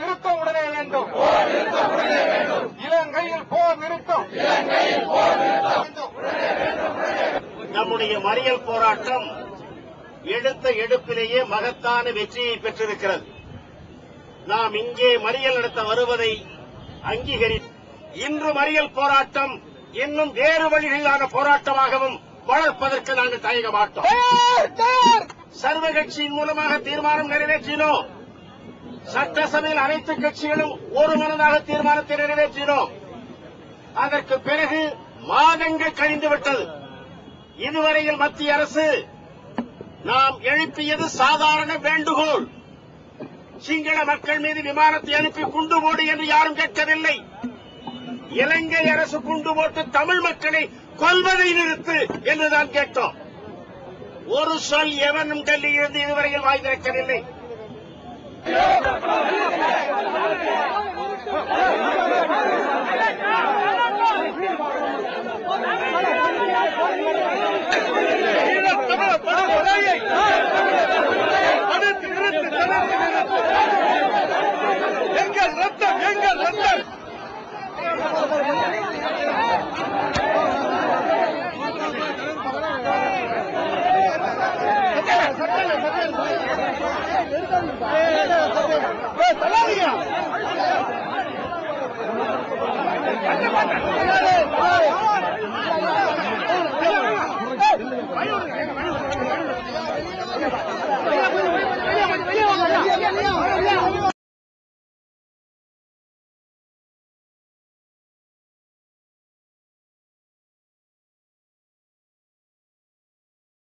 நிறுத்தம் உடனே வேண்டும். இலங்கையில் போர் நிறுத்தம். நம்முடைய மறியல் போராட்டம் எடுத்த எடுப்பிலேயே மகத்தான வெற்றியை பெற்றிருக்கிறது. நாம் இங்கே மறியல் நடத்த வருவதை அங்கீகரி இன்று மறியல் போராட்டம் இன்னும் வேறு வழிகளிலான போராட்டமாகவும் வளர்ப்பதற்கு நாங்கள் தயங்க மாட்டோம் சர்வ கட்சியின் மூலமாக தீர்மானம் நிறைவேற்றினோம். சட்டசபையில் அனைத்து கட்சிகளும் ஒரு மனதாக தீர்மானத்தை நிறைவேற்றினோம். அதற்கு பிறகு மாதங்கள் கழிந்து விட்டது. இதுவரையில் மத்திய அரசு நாம் எழுப்பியது சாதாரண வேண்டுகோள். சிங்கள மக்கள் மீது விமானத்தை அனுப்பி குண்டு போடு என்று யாரும் கேட்கவில்லை. இலங்கை அரசு குண்டு போட்டு தமிழ் மக்களை கொல்வதை நிறுத்து என்றுதான் கேட்டோம். ஒரு சொல் எவனும் டெல்லியிலிருந்து இதுவரையில் வாய் திறக்கவில்லை. எங்கள் ரத்தம் எங்கள் ரத்தம் ஐயோ